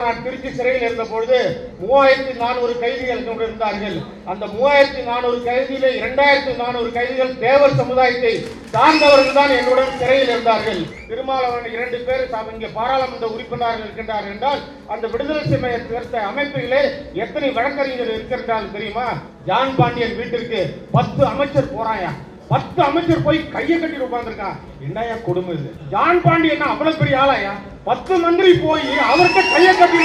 நான் திருச்சி சிறையில் இருந்த பொழுது மூவாயிரத்தி நானூறு கைதிகள் கொண்டிருந்தார்கள் அந்த மூவாயிரத்தி நானூறு கைதியில இரண்டாயிரத்தி நானூறு கைதிகள் தேவர் சமுதாயத்தை சார்ந்தவர்கள் தான் என்னுடன் சிறையில் இருந்தார்கள். திருமாவளவன் இரண்டு பேர் தாம் இங்கே பாராளுமன்ற உறுப்பினர்கள் இருக்கின்றார்கள் என்றால் அந்த விடுதலை சிமை திருத்த அமைப்புகளே எத்தனை வழக்கறிஞர் இருக்கிறார்கள் தெரியுமா? ஜான் பாண்டியன் வீட்டிற்கு பத்து அமைச்சர் போறாயா? பத்து அமைச்சர் போய் கையை கட்டி உட்கார்ந்துருக்கான் என்னையா கொடுமை இது? ஜான் பாண்டியன் அவ்வளவு பெரிய ஆளாயா? பத்து மந்திரி போய் அவர்கிட்ட கையை கட்டி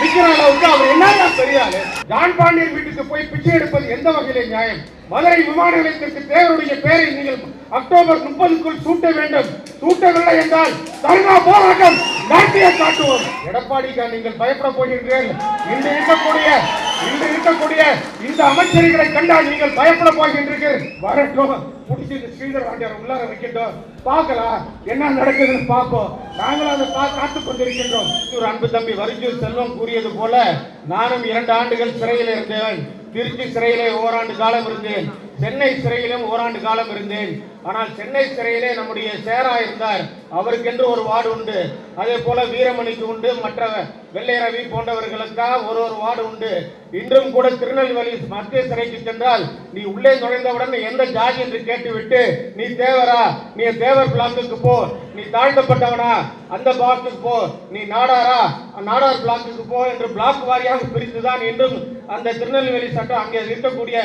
நிக்கிற அளவுக்கு அவர் என்ன தெரியாது. ஜான் பாண்டியன் வீட்டுக்கு போய் பிச்சை எடுப்பது எந்த வகையிலே நியாயம்? மதுரை விமான நிலையத்திற்கு தேவருடைய பெயரை நீங்கள் அக்டோபர் முப்பதுக்குள் சூட்ட வேண்டும். சூட்டவில்லை என்றால் தர்ணா போராட்டம் நாட்டியை காட்டுவோம். எடப்பாடிக்கா நீங்கள் பயப்பட போகின்றேன் இன்று இருக்கக்கூடிய இன்று இருக்கக்கூடிய இந்த அமைச்சர்களை கண்டால் நீங்கள் பயப்பட போகின்றீர்கள். வரட்டும். பிடிச்சி ஸ்ரீதர் வாண்டியார் உள்ளார வைக்கட்டும் பார்க்கலாம். என்ன நடக்குதுன்னு பார்ப்போம். நாங்களும் அதை பா காத்து கொண்டிருக்கின்றோம். ஒரு அன்பு தம்பி வருஞ்சூர் செல்வம் கூறியது போல நானும் இரண்டு ஆண்டுகள் சிறையில் இருந்தேன். திருச்சி சிறையிலே ஓராண்டு காலம் இருந்தேன். சென்னை சிறையிலும் ஓராண்டு காலம் இருந்தேன். ஆனால் சென்னை சிறையிலே நம்முடைய சேரா இருந்தார். அவருக்கென்று ஒரு வார்டு உண்டு. அதே போல வீரமணிக்கு உண்டு. மற்ற வெள்ளை ரவி போன்றவர்களுக்காக ஒரு ஒரு வார்டு உண்டு. இன்றும் கூட திருநெல்வேலி மத்திய சிறைக்கு சென்றால் நீ உள்ளே நுழைந்தவுடன் எந்த ஜாதி என்று கேட்டுவிட்டு நீ தேவரா? நீ தேவர் பிளாக்குக்கு போ. நீ தாழ்த்தப்பட்டவனா? அந்த பிளாக்குக்கு போ. நீ நாடாரா? நாடார் பிளாக்குக்கு போ என்று பிளாக் வாரியாக பிரித்துதான் இன்றும் அந்த திருநெல்வேலி சட்டம் அங்கே இருக்கக்கூடிய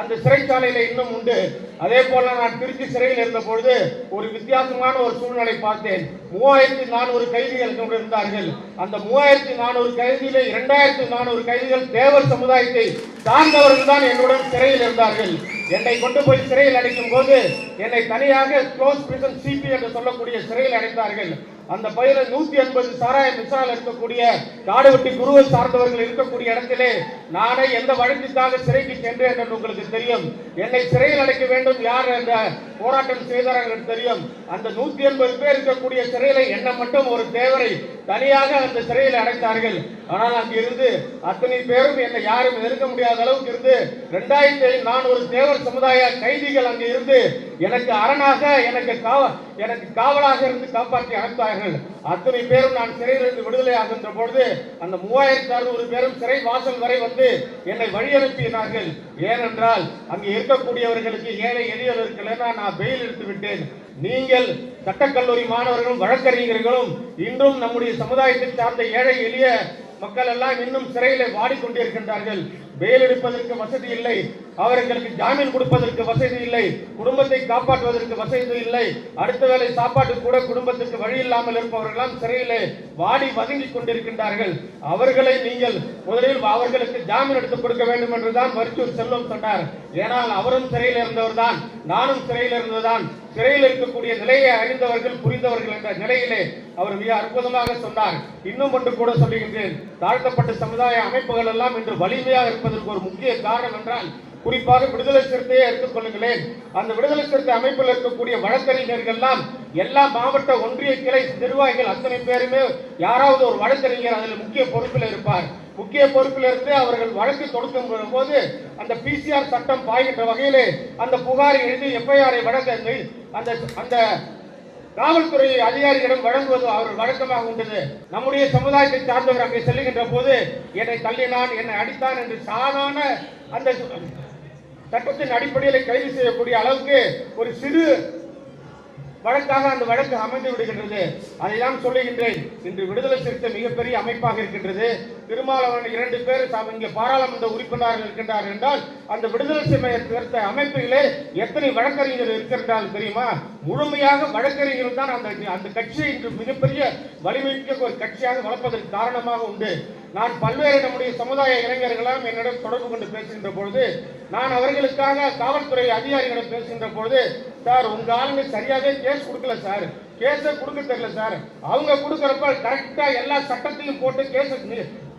அந்த சிறைச்சாலையில இன்னும் உண்டு. அதே போல நான் திருச்சி சிறையில் இருந்த பொழுது ஒரு வித்தியாசமான ஒரு சூழ்நிலை பார்த்தேன். மூவாயிரத்தி நானூறு கைதிகள் கொண்டிருந்தார்கள் அந்த மூவாயிரத்தி நானூறு கைதியில இரண்டாயிரத்தி நானூறு கைதிகள் தேவர் சமுதாயத்தை சார்ந்தவர்கள் தான் என்னுடன் சிறையில் இருந்தார்கள். என்னை கொண்டு போய் சிறையில் அடைக்கும் போது என்னை தனியாக க்ளோஸ் பிரிசன் சிபி என்று சொல்லக்கூடிய சிறையில் அடைத்தார்கள் அந்த பயில நூத்தி எண்பது சாராய மிசால் இருக்கக்கூடிய காடுவெட்டி குருவை சார்ந்தவர்கள் இருக்கக்கூடிய இடத்திலே நானே எந்த வழக்கிற்காக சிறைக்கு சென்றேன் என்று உங்களுக்கு தெரியும். என்னை சிறையில் அடைக்க வேண்டும் யார் என்ற போராட்டம் செய்தார்கள் என்று தெரியும். அந்த நூத்தி எண்பது பேர் இருக்கக்கூடிய சிறையில என்ன மட்டும் ஒரு தேவரை தனியாக அந்த சிறையில் அடைத்தார்கள். ஆனால் அங்கு இருந்து அத்தனை பேரும் என்னை யாரும் எதிர்க்க முடியாத அளவுக்கு இருந்து ரெண்டாயிரத்தி ஒரு தேவர் சமுதாய கைதிகள் அங்கு இருந்து எனக்கு அரணாக எனக்கு காவ எனக்கு காவலாக இருந்து காப்பாற்றி அனுப்பார்கள் அத்தனை பேரும் நான் சிறையிலிருந்து விடுதலை ஆகின்ற பொழுது அந்த மூவாயிரத்தி அறுநூறு பேரும் சிறை வாசல் வரை வந்து என்னை வழி அனுப்பினார்கள் ஏனென்றால் அங்கு இருக்கக்கூடியவர்களுக்கு ஏழை எளியவர்களுக்கு நான் பெயில் எடுத்து விட்டேன். நீங்கள் சட்டக்கல்லூரி மாணவர்களும் வழக்கறிஞர்களும் இன்றும் நம்முடைய சமுதாயத்தை சார்ந்த ஏழை எளிய மக்கள் எல்லாம் இன்னும் சிறையில் வாடிக்கொண்டிருக்கின்றார்கள். பெயில் எடுப்பதற்கு வசதி இல்லை. அவர்களுக்கு ஜாமீன் கொடுப்பதற்கு வசதி இல்லை. குடும்பத்தை காப்பாற்றுவதற்கு வசதி இல்லை. அடுத்த வேளை சாப்பாட்டு கூட குடும்பத்துக்கு வழி இல்லாமல் இருப்பவர்களாம் சிறையிலே வாடி வதங்கி கொண்டிருக்கின்றார்கள். அவர்களை நீங்கள் முதலில் அவர்களுக்கு ஜாமீன் எடுத்து கொடுக்க வேண்டும் என்றுதான் மருத்துவர் செல்வம் சொன்னார். ஏனால் அவரும் சிறையில் இருந்தவர் தான் நானும் சிறையில் இருந்ததுதான். சிறையில் இருக்கக்கூடிய நிலையை அறிந்தவர்கள் புரிந்தவர்கள் என்ற நிலையிலே அவர் மிக அற்புதமாக சொன்னார். இன்னும் ஒன்று கூட சொல்லுகின்றேன். தாழ்த்தப்பட்ட சமுதாய அமைப்புகள் எல்லாம் இன்று வலிமையாக இருப்பதற்கு ஒரு முக்கிய காரணம் என்றால் குறிப்பாக விடுதலை சிறுத்தையை எடுத்துக்கொள்ளுங்களேன் அந்த விடுதலை சிறுத்தை அமைப்பில் இருக்கக்கூடிய வழக்கறிஞர்கள் எல்லாம் எல்லா மாவட்ட ஒன்றிய கிளை நிர்வாகிகள் அத்தனை பேருமே யாராவது ஒரு வழக்கறிஞர் அதில் முக்கிய பொறுப்பில் இருப்பார். முக்கிய பொறுப்பில் இருந்து அவர்கள் வழக்கு தொடுக்கும் போது அந்த பிசிஆர் சட்டம் பாய்கின்ற வகையிலே அந்த புகாரை எழுதி எஃப்ஐஆரை வழங்க அந்த அந்த காவல்துறை அதிகாரிகளிடம் வழங்குவது அவர் வழக்கமாக உண்டது. நம்முடைய சமுதாயத்தை சார்ந்தவர் அங்கே செல்லுகின்ற போது என்னை தள்ளினான் என்னை அடித்தான் என்று சாதாரண அந்த சட்டத்தின் அடிப்படையில் கைது செய்யக்கூடிய அளவுக்கு ஒரு சிறு வழக்காக அந்த வழக்கு அமைந்து விடுகின்றது. அதை தான் சொல்லுகின்றேன். இன்று விடுதலை சிறுத்தை மிகப்பெரிய அமைப்பாக இருக்கின்றது. திருமாவளவன் இரண்டு பேர் தாம் இங்கே பாராளுமன்ற உறுப்பினர்கள் இருக்கின்றார் என்றால் அந்த விடுதலை சிமை சிறுத்தை அமைப்பிலே எத்தனை வழக்கறிஞர் இருக்கின்றால் தெரியுமா? முழுமையாக வழக்கறிஞர்கள் தான் அந்த அந்த கட்சியை இன்று மிகப்பெரிய வலிமைமிக்க ஒரு கட்சியாக வளர்ப்பதற்கு காரணமாக உண்டு. நான் பல்வேறு நம்முடைய சமுதாய இளைஞர்களாம் என்னிடம் தொடர்பு கொண்டு பேசுகின்ற பொழுது நான் அவர்களுக்காக காவல்துறை அதிகாரிகளிடம் பேசுகின்ற பொழுது சார் உங்க ஆளுங்க சரியாவே கேஸ் கொடுக்கல சார். கேஸை கொடுக்க தெரியல சார். அவங்க கொடுக்கறப்ப கரெக்டா எல்லா சட்டத்தையும் போட்டு கேஸ்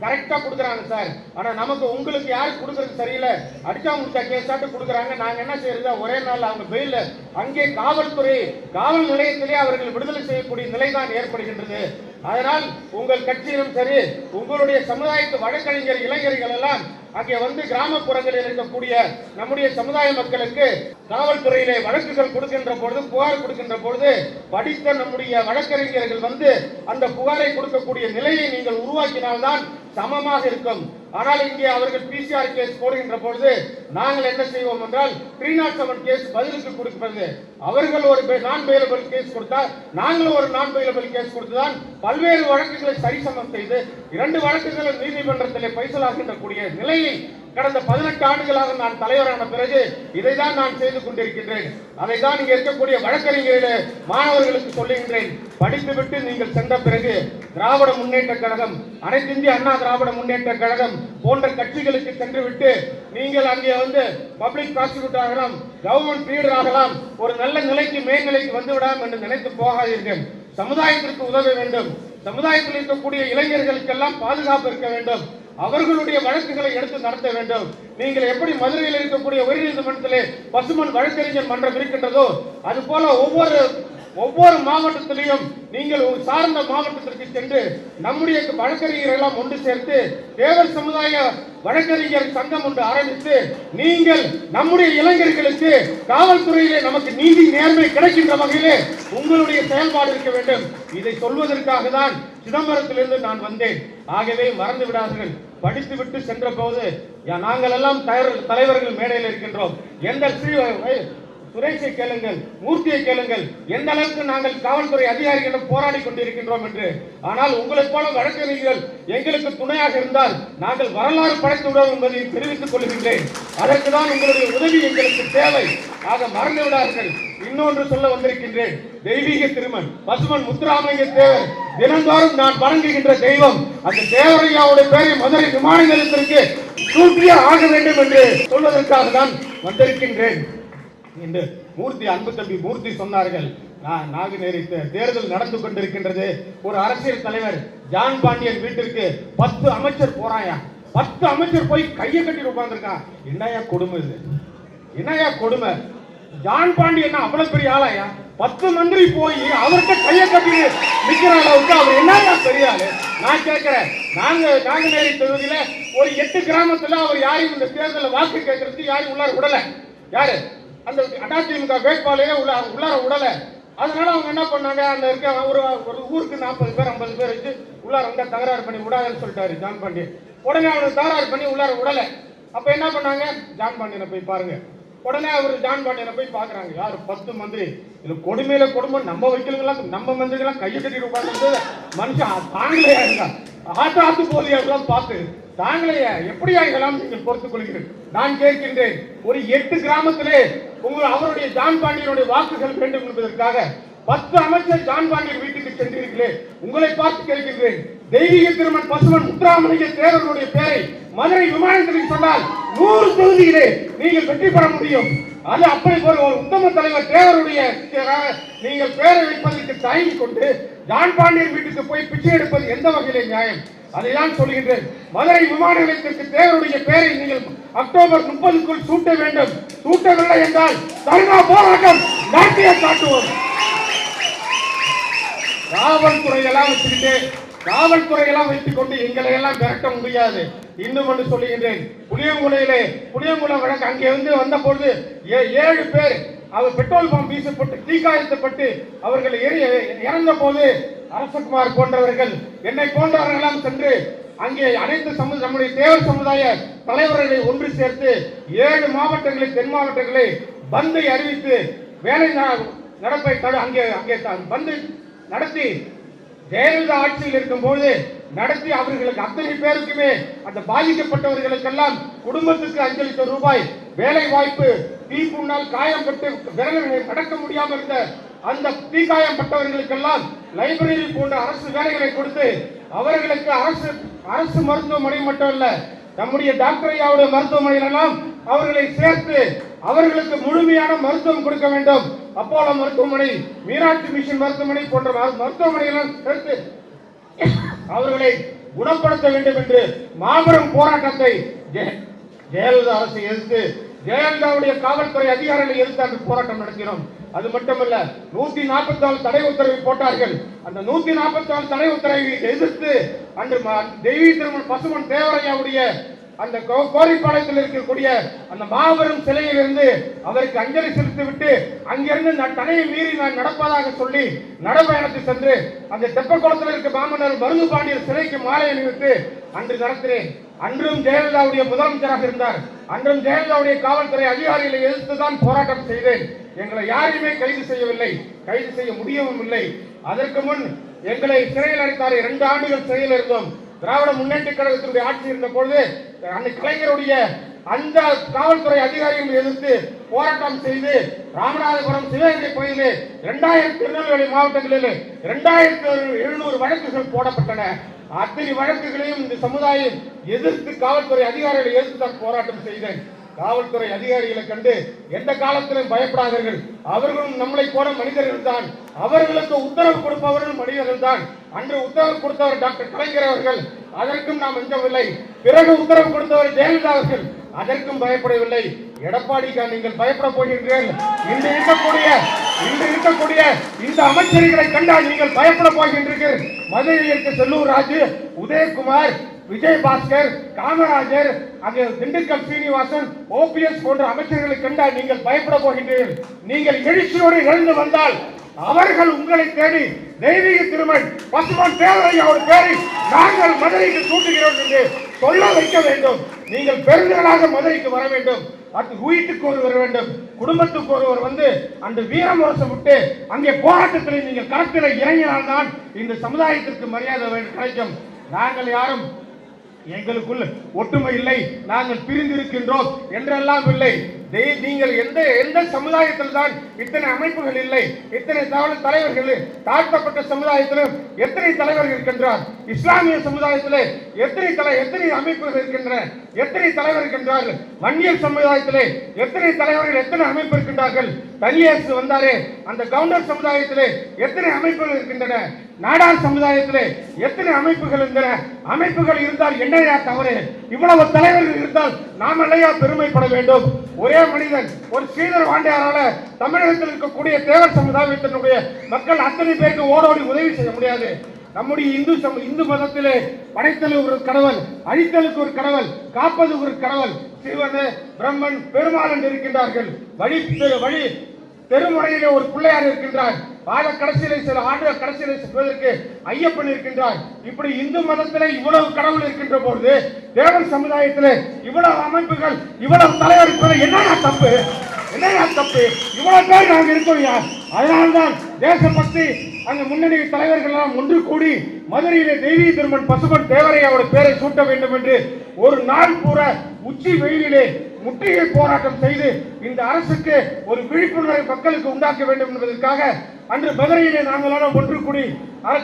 கரெக்டா கொடுக்குறாங்க சார். ஆனா நமக்கு உங்களுக்கு யாருக்கு கொடுக்கறது சரியில்லை? அடிச்சா முடிச்சா கேசாட்டு கொடுக்குறாங்க. நாங்க என்ன செய்யறது? ஒரே நாள் அவங்க பெயில அங்கே காவல்துறை காவல் நிலையத்திலே அவர்கள் விடுதலை செய்யக்கூடிய நிலைதான் ஏற்படுகின்றது. அதனால் உங்கள் கட்சியிலும் சரி உங்களுடைய சமுதாயத்து வழக்கறிஞர் இளைஞர்கள் எல்லாம் அங்கே வந்து கிராமப்புறங்களில் இருக்கக்கூடிய நம்முடைய சமுதாய மக்களுக்கு காவல்துறையிலே வழக்குகள் கொடுக்கின்ற பொழுது புகார் கொடுக்கின்ற பொழுது படித்த நம்முடைய வழக்கறிஞர்கள் வந்து அந்த புகாரை கொடுக்கக்கூடிய நிலையை நீங்கள் உருவாக்கினால்தான் சமமாக இருக்கும். ஆனால் இங்கே அவர்கள் பிசிஆர் கேஸ் போடுகின்ற பொழுது நாங்கள் என்ன செய்வோம் என்றால் த்ரீ நாட் செவன் கேஸ் பதிலுக்கு கொடுக்கிறது அவர்கள் ஒரு நான் பெயிலபிள் கேஸ் கொடுத்தால் நாங்களும் ஒரு நான் பெயிலபிள் கேஸ் கொடுத்துதான் பல்வேறு வழக்குகளை சரிசமம் செய்து இரண்டு வழக்குகளும் நீதிமன்றத்தில் பைசலாகின்ற கூடிய நிலையை கடந்த பதினெட்டு ஆண்டுகளாக நான் தலைவரான பிறகு இதைதான் நான் செய்து கொண்டிருக்கின்றேன். அதை தான் இங்கே இருக்கக்கூடிய வழக்கறிஞர்களே மாணவர்களுக்கு சொல்லுகின்றேன். படித்துவிட்டு நீங்கள் சென்ற பிறகு திராவிட முன்னேற்ற கழகம் அனைத்து இந்திய அண்ணா திராவிட முன்னேற்ற கழகம் போன்ற கட்சிகளுக்கு சென்றுவிட்டு நீங்கள் அங்கே வந்து பப்ளிக் ப்ராசிக்யூட்டர் ஆகலாம் கவர்மெண்ட் லீடர் ஆகலாம் ஒரு நல்ல நிலைக்கு மேல்நிலைக்கு வந்து விடாம் என்று நினைத்து போகாதீர்கள். சமுதாயத்திற்கு உதவ வேண்டும். சமுதாயத்தில் இருக்கக்கூடிய இளைஞர்களுக்கெல்லாம் பாதுகாப்பு இருக்க வேண்டும். அவர்களுடைய வழக்குகளை எடுத்து நடத்த வேண்டும். நீங்கள் எப்படி மதுரையில் இருக்கக்கூடிய உயர்நீதிமன்றத்திலே பசுமன் வழக்கறிஞர் மன்றம் இருக்கின்றதோ அது போல ஒவ்வொரு ஒவ்வொரு மாவட்டத்திலையும் நீங்கள் ஒரு சார்ந்த மாவட்டத்திற்கு சென்று நம்முடைய வழக்கறிஞர் எல்லாம் ஒன்று சேர்த்து தேவர் சமுதாய வழக்கறிஞர் சங்கம் ஒன்று ஆரம்பித்து நீங்கள் நம்முடைய இளைஞர்களுக்கு காவல்துறையிலே நமக்கு நீதி நேர்மை கிடைக்கின்ற வகையிலே உங்களுடைய செயல்பாடு இருக்க வேண்டும். இதை சொல்வதற்காக தான் சிதம்பரத்திலிருந்து நான் வந்தேன். ஆகவே மறந்து விடாதீர்கள். படித்துவிட்டு சென்ற போது நாங்கள் எல்லாம் தலைவர்கள் மேடையில் இருக்கின்றோம். எந்த ஸ்ரீ சுரேஷை கேளுங்கள் மூர்த்தியை கேளுங்கள். எந்த அளவுக்கு நாங்கள் காவல்துறை அதிகாரிகளிடம் போராடி கொண்டிருக்கின்றோம் என்று. ஆனால் உங்களைப் போல வழக்கறிஞர்கள் எங்களுக்கு துணையாக இருந்தால் நாங்கள் வரலாறு படைத்து விடுவோம் என்பதை தெரிவித்துக் கொள்கின்றேன். அதற்கு தான் உங்களுடைய உதவி எங்களுக்கு தேவை. ஆக மறந்து விடார்கள் இன்னொன்று சொல்ல வந்திருக்கின்றேன். தெய்வீக திருமன் பசுமன் முத்துராமலிங்க தேவர். தினந்தோறும் நான் வணங்குகின்ற தெய்வம். அந்த தேவரையாவுடைய பெயரை மதுரை விமான நிலையத்திற்கு சூட்டியே ஆக வேண்டும் என்று சொல்வதற்காக தான் வந்திருக்கின்றேன். என்று மூர்த்தி அன்பு தம்பி மூர்த்தி சொன்னார்கள். நான் நாங்குநேரி தேர்தல் நடந்து கொண்டிருக்கின்றது. ஒரு அரசியல் தலைவர் ஜான் பாண்டியன் வீட்டிற்கு பத்து அமைச்சர் போறாயா? பத்து அமைச்சர் போய் கையை கட்டி உட்கார்ந்துருக்கான் என்னையா கொடுமை இது? என்னையா கொடுமை? ஜான் பாண்டியன் அவ்வளவு பெரிய ஆளாயா? பத்து மந்திரி போய் அவர்கிட்ட கையை கட்டி நிக்கிற அளவுக்கு அவர் என்னையா பெரிய ஆளு? நான் கேட்கிறேன் நாங்க நாங்குநேரி தொகுதியில ஒரு எட்டு கிராமத்துல அவர் யாரையும் இந்த தேர்தலில் வாக்கு கேட்கறதுக்கு யாரையும் உள்ளார விடல. யாரு? அந்த அதிமுக வேட்பாளரே உள்ள உள்ளார விடல அதனால அவங்க என்ன பண்ணாங்க அந்த இருக்க ஒரு ஒரு ஊருக்கு நாற்பது பேர் ஐம்பது பேர் வச்சு உள்ளார வந்து தகராறு பண்ணி விடாதுன்னு சொல்லிட்டாரு ஜான் பாண்டியன். உடனே அவனுக்கு தகராறு பண்ணி உள்ளார விடல அப்ப என்ன பண்ணாங்க? ஜான் பாண்டியனை போய் பாருங்க. உடனே அவர் ஜான் பாண்டியனை போய் பாக்குறாங்க யார்? பத்து மந்திரி. இது கொடுமையில கொடுமை. நம்ம வைக்கலுங்கெல்லாம் நம்ம மந்திரிகளாம் கையை கட்டிட்டு உட்காந்து மனுஷன் தாங்கலையா இருக்கா ஆத்து ஆத்து போலியா பார்த்து தாங்களையா எப்படியா இதெல்லாம் நீங்கள் பொறுத்துக் கொள்கிறேன் நான் கேட்கின்றேன். ஒரு எட்டு கிராமத்திலே உங்கள் அவருடைய ஜான் பாண்டியனுடைய வாக்குகள் வேண்டும் என்பதற்காக பத்து அமைச்சர் ஜான் பாண்டியன் வீட்டுக்கு சென்றீர்களே உங்களை பார்த்து கேட்கின்றேன். தெய்வீக திருமன் பசுமன் முத்துராமலிங்க தேவர்களுடைய பெயரை மதுரை விமானத்தில் சொன்னால் நூறு தொகுதியிலே நீங்கள் வெற்றி பெற முடியும். அது அப்படி போல ஒரு உத்தம தலைவர் தேவருடைய நீங்கள் பெயரை வைப்பதற்கு தயங்கி கொண்டு ஜான் பாண்டியன் வீட்டுக்கு போய் பிச்சை எடுப்பது எந்த வகையிலே நியாயம்? அதைதான் சொல்கின்றேன். மதுரை விமான நிலையத்திற்கு தேவருடைய பெயரை நீங்கள் அக்டோபர் முப்பதுக்குள் சூட்ட வேண்டும். சூட்டவில்லை என்றால் தர்ணா போராட்டம் நாட்டிய காட்டுவோம். காவல்துறை எல்லாம் வச்சுக்கிட்டு காவல்துறை எல்லாம் வைத்துக் கொண்டு எங்களை எல்லாம் விரட்ட முடியாது. இன்னும் ஒன்று சொல்லுகின்றேன் புளியங்குலையிலே புளியங்குளம் வழக்கு அங்கே வந்து வந்த பொழுது ஏ- ஏழு பேர் அவர் பெட்ரோல் பம்ப் வீசப்பட்டு தீக்காயத்தப்பட்டு அவர்கள் இறந்த போது அரசகுமார் போன்றவர்கள் என்னை போன்றவர்களெல்லாம் சென்று அங்கே அனைத்து சமு நம்முடைய தேவர் சமுதாய தலைவர்களை ஒன்று சேர்த்து ஏழு மாவட்டங்களை தென் மாவட்டங்களை பந்தை அறிவித்து வேலை நடப்பை அங்கே அங்கே பந்து நடத்தி ஜெயலலிதா ஆட்சியில் இருக்கும்போது நடத்தி அவர்களுக்கு அத்தனை பேருக்குமே அந்த பாதிக்கப்பட்டவர்களுக்கெல்லாம் குடும்பத்துக்கு அஞ்சு லட்சம் ரூபாய் வேலை வாய்ப்பு தீப்புண்ணால் காயம்பட்டு விரல்களை நடக்க முடியாமல் இருந்த அந்த தீக்காயப்பட்டவர்களுக்கெல்லாம் லைப்ரரி போன்ற அரசு வேலைகளை கொடுத்து அவர்களுக்கு அரசு அரசு மருத்துவமனை மட்டும் இல்ல நம்முடைய டாக்டர் ஐயாவுடைய மருத்துவமனையிலெல்லாம் அவர்களை சேர்த்து அவர்களுக்கு முழுமையான மருத்துவம் கொடுக்க வேண்டும். அப்போலோ மருத்துவமனை மீனாட்சி மிஷன் மருத்துவமனை போன்ற மருத்துவமனையெல்லாம் சேர்த்து அவர்களை குணப்படுத்த வேண்டும் என்று மாபெரும் போராட்டத்தை ஜெயலலிதா அரசு எதிர்த்து ஜெயலலிதாவுடைய காவல்துறை அதிகாரிகள் எதிர்த்து அந்த போராட்டம் நடத்தினோம். அது மட்டுமல்ல நூத்தி நாற்பத்தி நாலு தடை உத்தரவை போட்டார்கள். அந்த நூத்தி நாற்பத்தி நாலு தடை உத்தரவை எதிர்த்து அன்று ம- தெய்வீ திருமண பசுமன் தேவரையாவுடைய அந்த கோ- கோரிப்பாளையத்தில் இருக்கக்கூடிய அந்த மாபெரும் சிலையில் இருந்து அவருக்கு அஞ்சலி செலுத்திவிட்டு அங்கிருந்து நான் தடையை மீறி நான் நடப்பதாக சொல்லி நடப்பயணத்தை சென்று அந்த தெப்பக்குளத்தில் இருக்க மாமன்னர் மருந்து பாண்டியர் சிலைக்கு மாலை அணிவித்து அன்று நடத்தினேன். அன்றும் ஜெயலலிதாவுடைய முதலமைச்சராக இருந்தார். அன்றும் ஜெயலலிதாவுடைய காவல்துறை அதிகாரிகளை எதிர்த்து தான் போராட்டம் செய்தேன். எங்களை யாரையுமே கைது செய்யவில்லை. கைது செய்ய முடியவும் இல்லை. அதற்கு முன் எங்களை சிறையில் அடைத்தார் இரண்டு ஆண்டுகள் சிறையில் இருந்தோம். திராவிட முன்னேற்ற கழகத்தினுடைய ஆட்சி இருந்த பொழுது அன்னை கலைஞருடைய அந்த காவல்துறை அதிகாரிகள் எதிர்த்து போராட்டம் செய்து ராமநாதபுரம் சிவகங்கை பகுதியிலே இரண்டாயிரத்தி திருநெல்வேலி மாவட்டங்களில் இரண்டாயிரத்தி எழுநூறு வழக்குகள் போடப்பட்டன. அத்தனை வழக்குகளையும் இந்த சமுதாயம் எதிர்த்து காவல்துறை அதிகாரிகளை எதிர்த்து தான் போராட்டம் செய்தேன். காவல்துறை அதிகாரிகளை கண்டு எந்த காலத்திலும் பயப்படாதீர்கள். அவர்களும் நம்மளை போல மனிதர்கள் தான் அவர்களுக்கு உத்தரவு கொடுப்பவர்கள் மனிதர்கள் தான் அன்று உத்தரவு கொடுத்தவர் டாக்டர் கலைஞர் அவர்கள். அதற்கும் நாம் அஞ்சவில்லை பிறகு உத்தரவு கொடுத்தவர் ஜெயலலிதா அவர்கள். அதற்கும் பயப்படவில்லை. எடப்பாடிக்கா நீங்கள் பயப்பட போகிறீர்கள் இன்று இருக்கக்கூடிய இன்று இருக்கக்கூடிய இந்த அமைச்சர்களை கண்டால் நீங்கள் பயப்பட போகின்றீர்கள். மதுரையில் செல்லூர் ராஜு உதயகுமார் விஜயபாஸ்கர் காமராஜர் அங்கே திண்டுக்கல் சீனிவாசன் ஓபிஎஸ் போன்ற அமைச்சர்களை கண்டால் நீங்கள் பயப்பட போகின்றீர்கள். நீங்கள் எழுச்சியோடு எழுந்து வந்தால் அவர்கள் உங்களை தேடி தெய்வீக திருமண் பசுமன் அவர் பேரை நாங்கள் மதுரைக்கு சூட்டுகிறோம் என்று சொல்ல வைக்க வேண்டும். நீங்கள் பெருந்தலாக மதுரைக்கு வர வேண்டும். அது வீட்டுக்கு ஒருவர் வேண்டும். குடும்பத்துக்கு ஒருவர் வந்து அந்த வீரமுரசம் விட்டு அங்கே போராட்டத்தில் நீங்கள் களத்தில் இறங்கினால்தான் இந்த சமுதாயத்திற்கு மரியாதை கிடைக்கும். நாங்கள் யாரும் எங்களுக்குள் ஒற்றுமை இல்லை நாங்கள் பிரிந்திருக்கின்றோம் என்றெல்லாம் இல்லை. நீங்கள் எந்த எந்த சமுதாயத்தில் தான் இத்தனை அமைப்புகள் இல்லை இத்தனை தலைவர்கள் தாழ்த்தப்பட்ட சமுதாயத்திலும் எத்தனை தலைவர்கள் இருக்கின்றார்? இஸ்லாமிய சமுதாயத்தில் எத்தனை தலை எத்தனை அமைப்புகள் இருக்கின்றன? எத்தனை தலைவர் இருக்கின்றார்கள் வன்னியர் சமுதாயத்திலே எத்தனை தலைவர்கள் எத்தனை அமைப்பு இருக்கின்றார்கள்? தனியரசு வந்தாரே அந்த கவுண்டர் சமுதாயத்திலே எத்தனை அமைப்புகள் இருக்கின்றன? நாடார் சமுதாயத்திலே எத்தனை அமைப்புகள் இருந்தன? அமைப்புகள் இருந்தால் என்னையா தவறு? இவ்வளவு தலைவர்கள் இருந்தால் நாம் இல்லையா பெருமைப்பட வேண்டும்? ஒரே மனிதன் ஒரு ஸ்ரீதர் வாண்டியாரால தமிழகத்தில் இருக்கக்கூடிய தேவர் சமுதாயத்தினுடைய மக்கள் அத்தனை பேருக்கு ஓடோடி உதவி செய்ய முடியாது. நம்முடைய இந்து சம இந்து மதத்திலே படைத்தல் ஒரு கடவுள் அழித்தலுக்கு ஒரு கடவுள் காப்பது ஒரு கடவுள். சிவன் பிரம்மன் பெருமாள் என்று இருக்கின்றார்கள். வழி வழி தெருமுறையிலே ஒரு பிள்ளையார் இருக்கின்றார். பாத கடைசியிலே சில ஆண்டு கடைசியிலே செல்வதற்கு ஐயப்பன் இருக்கின்றார். இப்படி இந்து மதத்திலே இவ்வளவு கடவுள் இருக்கின்ற பொழுது தேவன் சமுதாயத்திலே இவ்வளவு அமைப்புகள் இவ்வளவு தலைவர் இருப்பது தப்பு? என்னையா தப்பு? இவ்வளவு பேர் நாங்க இருக்கோம் யார் அதனால்தான் தேசபக்தி அந்த முன்னணி தலைவர்கள் எல்லாம் ஒன்று கூடி மதுரையிலே தெய்வீக திருமன் பசுமன் தேவரையாவோட பேரை சூட்ட வேண்டும் என்று ஒரு நாள் பூரா உச்சி வெயிலிலே முற்றுகை போராட்டம் செய்து இந்த அரசுக்கு ஒரு விழிப்புணர்வை மக்களுக்கு உண்டாக்க வேண்டும் என்பதற்காக அன்று மதுரையிலே நாங்களான ஒன்று கூடி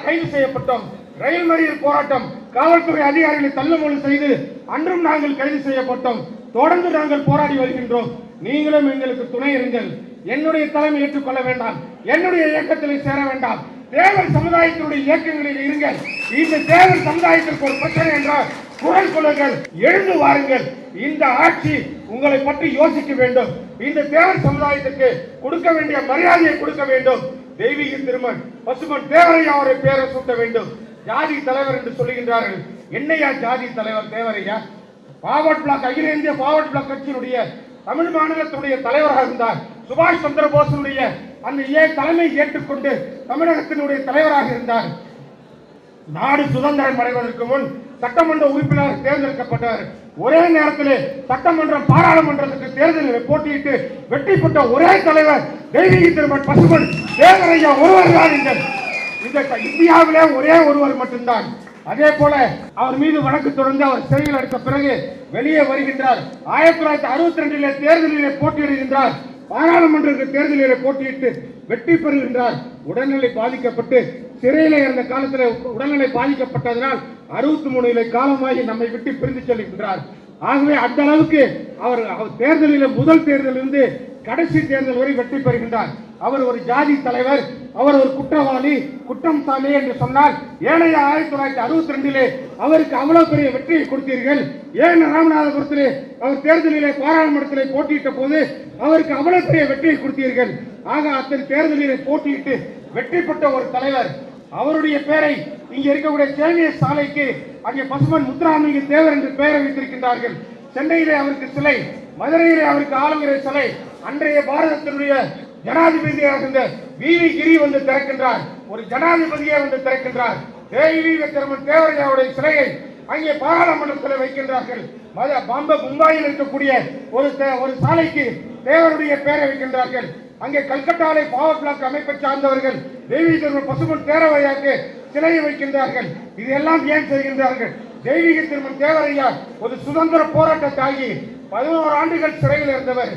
கைது செய்யப்பட்டோம். ரயில் மறியல் போராட்டம் காவல்துறை அதிகாரிகளை தள்ளுமொழி செய்து அன்றும் நாங்கள் கைது செய்யப்பட்டோம். தொடர்ந்து நாங்கள் போராடி வருகின்றோம். நீங்களும் எங்களுக்கு துணை இருங்கள். என்னுடைய தலைமை ஏற்றுக்கொள்ள வேண்டாம். என்னுடைய இயக்கத்தில் சேர வேண்டாம். தேவர் சமுதாயத்தினுடைய இயக்கங்களில் இருங்கள் இந்த தேவர் சமுதாயத்திற்கு ஒரு பிரச்சனை என்றால் குரல் கொள்ளுங்கள் எழுந்து வாருங்கள். இந்த ஆட்சி உங்களை பற்றி யோசிக்க வேண்டும். இந்த தேவர் சமுதாயத்திற்கு கொடுக்க வேண்டிய மரியாதையை கொடுக்க வேண்டும். தெய்வீக திருமன் பசுமன் தேவரையா அவரை பேரை சூட்ட வேண்டும். ஜாதி தலைவர் என்று சொல்லுகின்றார்கள். என்னையா ஜாதி தலைவர் தேவரையா? பாவட் பிளாக் அகில இந்திய பாவட் பிளாக் கட்சியினுடைய தமிழ் மாநிலத்துடைய தலைவராக இருந்தார். சுபாஷ் சந்திர போஸுடைய அந்த ஏ தலைமை ஏற்றுக்கொண்டு தமிழகத்தினுடைய தலைவராக இருந்தார். நாடு சுதந்திரம் அடைவதற்கு முன் சட்டமன்ற உறுப்பினர் தேர்ந்தெடுக்கப்பட்டார். ஒரே நேரத்தில் சட்டமன்றம் பாராளுமன்றத்துக்கு தேர்தலில் போட்டியிட்டு வெற்றி பெற்ற ஒரே தலைவர் தெய்வீக திருமன் பசுமன் தேவரையா ஒருவர் தான் இந்த இந்த இந்தியாவிலே ஒரே ஒருவர் மட்டும்தான். அதே போல அவர் மீது வழக்கு தொடர்ந்து அவர் சிறையில் அடைத்த பிறகு வெளியே வருகின்றார். ஆயிரத்தி தொள்ளாயிரத்தி அறுபத்தி ரெண்டிலே தேர்தலிலே போட்டியிடுகின்றார். பாராளுமன்ற தேர்தலில் போட்டியிட்டு வெற்றி பெறுகின்றார். உடல்நிலை பாதிக்கப்பட்டு சிறையில இருந்த காலத்தில் உடல்நிலை பாதிக்கப்பட்டதனால் அறுபத்தி மூணு இலை காலமாகி நம்மை விட்டு பிரிந்து செல்கின்றார். ஆகவே அந்த அளவுக்கு அவர் அவர் தேர்தலில் முதல் தேர்தலிலிருந்து கடைசி தேர்தல் வரை வெற்றி பெறுகின்றார். அவர் ஒரு ஜாதி தலைவர் அவர் ஒரு குற்றவாளி குற்றம் சாமி என்று சொன்னால் ஏனைய ஆயிரத்தி தொள்ளாயிரத்தி அறுபத்தி ரெண்டிலே அவருக்கு அவ்வளவு பெரிய வெற்றியை கொடுத்தீர்கள். ஏன் ராமநாதபுரத்திலே அவர் தேர்தலிலே பாராளுமன்றத்திலே போட்டியிட்ட போது அவருக்கு அவ்வளவு பெரிய வெற்றியை கொடுத்தீர்கள். ஆக அத்தனை தேர்தலிலே போட்டியிட்டு வெற்றி பெற்ற ஒரு தலைவர். அவருடைய பெயரை இங்க இருக்கக்கூடிய சேமிய சாலைக்கு அங்கே பசுமன் முத்துராமலிங்க தேவர் என்று பெயரை வைத்திருக்கின்றார்கள். சென்னையிலே அவருக்கு சிலை மதுரையிலே அவருக்கு ஆளுகிற சிலை அன்றைய பாரதத்தினுடைய ஜனாதிபதியாக இருந்த வி வி கிரி வந்து திறக்கின்றார். ஒரு ஜனாதிபதியே வந்து திறக்கின்றார். தேவி விக்ரமன் தேவரையாவுடைய சிலையை அங்கே பாராளுமன்றத்தில் வைக்கின்றார்கள். மத பாம்ப மும்பாயில் இருக்கக்கூடிய ஒரு தே- ஒரு சாலைக்கு தேவருடைய பெயரை வைக்கின்றார்கள். அங்கே கல்கட்டாலை பவர் பிளாக் அமைப்பை சார்ந்தவர்கள் தேவி பசுமன் தேரவையாக்கு சிலையை வைக்கின்றார்கள். இதெல்லாம் ஏன் செய்கின்றார்கள்? தெய்வீக திருமன் தேவரையா ஒரு சுதந்திர போராட்டத்தாகி பதினோரு ஆண்டுகள் சிறையில் இருந்தவர்.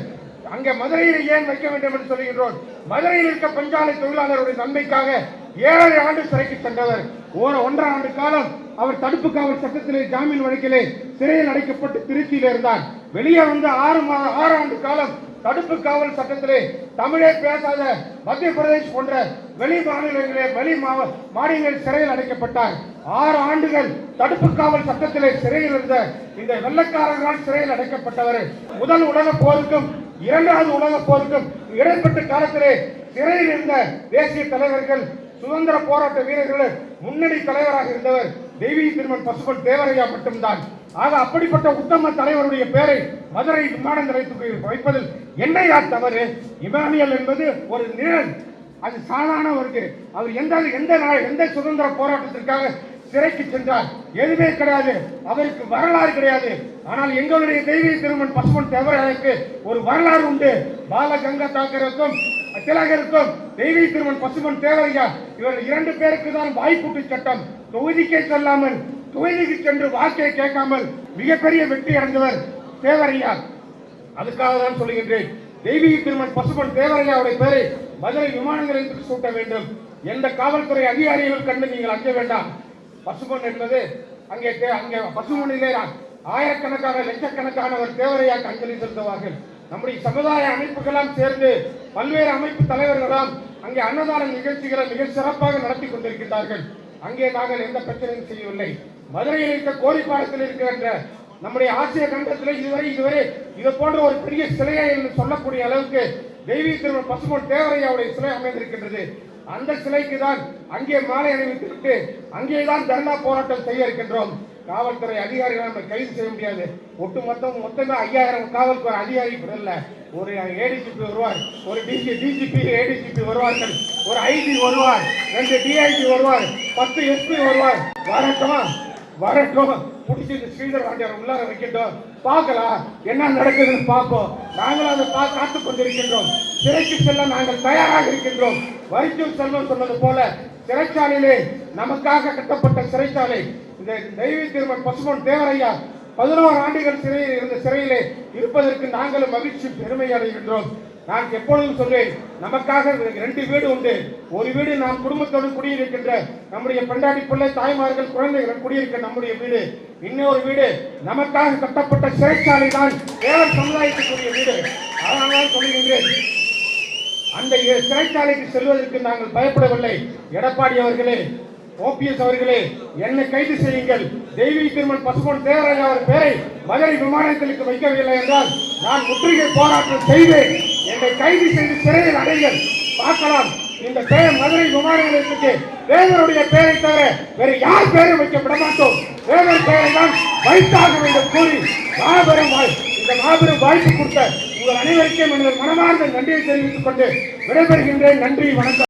அங்கே மதுரையில் ஏன் வைக்க வேண்டும் என்று சொல்லுகின்றோம். மதுரையில் இருக்க பஞ்சாலை தொழிலாளருடைய நன்மைக்காக ஏழரை ஆண்டு சிறைக்கு சென்றவர். ஒரு ஒன்றரை ஆண்டு காலம் அவர் தடுப்பு காவல் சட்டத்திலே ஜாமீன் வழக்கிலே சிறையில் அடைக்கப்பட்டு திருச்சியில் இருந்தார். வெளியே வந்து ஆறு ஆறு ஆண்டு காலம் தடுப்பு காவல் சட்டத்திலே தமிழே பேசாத மத்திய பிரதேஷ் போன்ற வெளி மாநிலங்களிலே வெளி மாவ- மாநிலங்களில் சிறையில் அடைக்கப்பட்டார். ஆறு ஆண்டுகள் தடுப்பு காவல் சட்டத்திலே சிறையில் இருந்த இந்த வெள்ளக்காரர்களால் சிறையில் அடைக்கப்பட்டவர். முதல் உலக போருக்கும் இரண்டாவது உலக போருக்கும் இடைப்பட்ட காலத்திலே சிறையில் இருந்த தேசிய தலைவர்கள் சுதந்திர போராட்ட வீரர்கள் முன்னணி தலைவராக இருந்தவர் தெய்வீக திருமன் பசுபன் தேவரையா மட்டும்தான். ஆக அப்படிப்பட்ட உத்தம தலைவருடைய பெயரை மதுரை விமான நிலையத்துக்கு வைப்பதில் என்னையா தவறு? இமானியல் என்பது ஒரு நிழல் அது சாதாரணவருக்கு அவர் எந்த எந்த நாள் எந்த சுதந்திர போராட்டத்திற்காக சிறைக்கு சென்றார்? எதுவுமே கிடையாது. அவருக்கு வரலாறு கிடையாது. ஆனால் எங்களுடைய தெய்வீக திருமன் பசுமன் தேவராயருக்கு ஒரு வரலாறு உண்டு. பாலகங்கா தாக்கருக்கும் திலகருக்கும் தெய்வீக திருமன் பசுமன் தேவரையா இவர் இரண்டு பேருக்கு தான் வாய்ப்பூட்டு சட்டம். தொகுதிக்கே செல்லாமல் தொகுதிக்கு சென்று வாக்கை கேட்காமல் மிகப்பெரிய வெற்றி அடைந்தவர் தேவரையார். அதுக்காக தான் சொல்லுகின்றேன் தெய்வீக திருமன் பசுபன் தேவரையாவுடைய பெயரை மதுரை விமான நிலையத்துக்கு சூட்ட வேண்டும். எந்த காவல்துறை அதிகாரிகள் கண்டு நீங்கள் அஞ்ச வேண்டாம். பசுபன் என்பது அங்கே அங்கே பசுமனிலே ஆயிரக்கணக்கான லட்சக்கணக்கானவர் தேவரையாக்கு அஞ்சலி செலுத்துவார்கள். நம்முடைய சமுதாய அமைப்புகளாம் சேர்ந்து பல்வேறு அமைப்பு தலைவர்களாம் அங்கே அன்னதான நிகழ்ச்சிகளை மிக சிறப்பாக நடத்தி கொண்டிருக்கிறார்கள் அங்கே நாங்கள் எந்த பிரச்சனையும் செய்யவில்லை. மதுரையில் இருக்க கோரிப்பாளத்தில் இருக்கின்ற நம்முடைய ஆசிய கண்டத்தில் இதுவரை இதுவரை இது போன்ற ஒரு பெரிய சிலையை என்று சொல்லக்கூடிய அளவுக்கு தெய்வீக திருமண பசுமன் தேவரையாவுடைய சிலை அமைந்திருக்கின்றது. அந்த சிலைக்கு தான் அங்கே மாலை அணிவித்து விட்டு அங்கேதான் தர்ணா போராட்டம் செய்ய இருக்கின்றோம். காவல்துறை அதிகாரிகளை நம்ம கைது செய்ய முடியாது. ஒட்டு மொத்தம் மொத்தமே ஐயாயிரம் காவல்துறை அதிகாரி இல்ல. ஒரு ஏடிஜிபி வருவார் ஒரு டிஜி டிஜிபி ஏடிஜிபி வருவார்கள். ஒரு ஐஜி வருவார் ரெண்டு டிஐஜி வருவார் பத்து எஸ்பி வருவார். வரட்டுமா வரட்டும் பிடிச்சி இந்த ஸ்ரீதர் வாண்டியார் உள்ளார வைக்கட்டும் பார்க்கலாம் என்ன நடக்குதுன்னு பார்ப்போம். நாங்களும் அதை பா காத்து கொண்டிருக்கின்றோம் சிறைக்கு செல்ல நாங்கள் தயாராக இருக்கின்றோம். வைத்தியம் செல்வம் சொன்னது போல சிறைச்சாலையிலே நமக்காக கட்டப்பட்ட சிறைச்சாலை. இந்த தெய்வீ திருமன் பசுமன் தேவரையா பதினோரு ஆண்டுகள் சிறையில் இருந்த சிறையிலே இருப்பதற்கு நாங்களும் மகிழ்ச்சி பெருமை அடைகின்றோம். நான் எப்பொழுதும் சொல்வேன் நமக்காக ரெண்டு வீடு உண்டு. ஒரு வீடு நாம் குடும்பத்தோடு குடியிருக்கின்ற நம்முடைய பெண்டாட்டி பிள்ளை தாய்மார்கள் குழந்தைகள் குடியிருக்க நம்முடைய வீடு. இன்னொரு வீடு நமக்காக கட்டப்பட்ட சிறைச்சாலை தான் தேவர் சமுதாயத்துக்குரிய வீடு. அதனால்தான் சொல்லுகின்றேன் அந்த சிறைச்சாலைக்கு செல்வதற்கு நாங்கள் பயப்படவில்லை. எடப்பாடி அவர்களே ஓபிஎஸ் அவர்களே என்னை கைது செய்யுங்கள். தெய்வீக திருமன் பசுமன் தேவராஜா அவர் பேரை மதுரை விமானத்திற்கு வைக்கவில்லை என்றால் நான் முற்றுகை போராட்டம் செய்வேன். என்னை கைது செய்து சிறையில் அடைகள் பார்க்கலாம். இந்த பெயர் மதுரை விமான நிலையத்துக்கு வேதருடைய பெயரை தவிர வேறு யார் பெயரும் வைக்க விட மாட்டோம். வேதர் பெயரை தான் வைத்தாக வேண்டும் கூறி மாபெரும் இந்த மாபெரும் வாய்ப்பு கொடுத்த உங்கள் அனைவருக்கும் எனது மனமார்ந்த நன்றியை தெரிவித்துக் கொண்டு விடைபெறுகின்றேன். நன்றி வணக்கம்.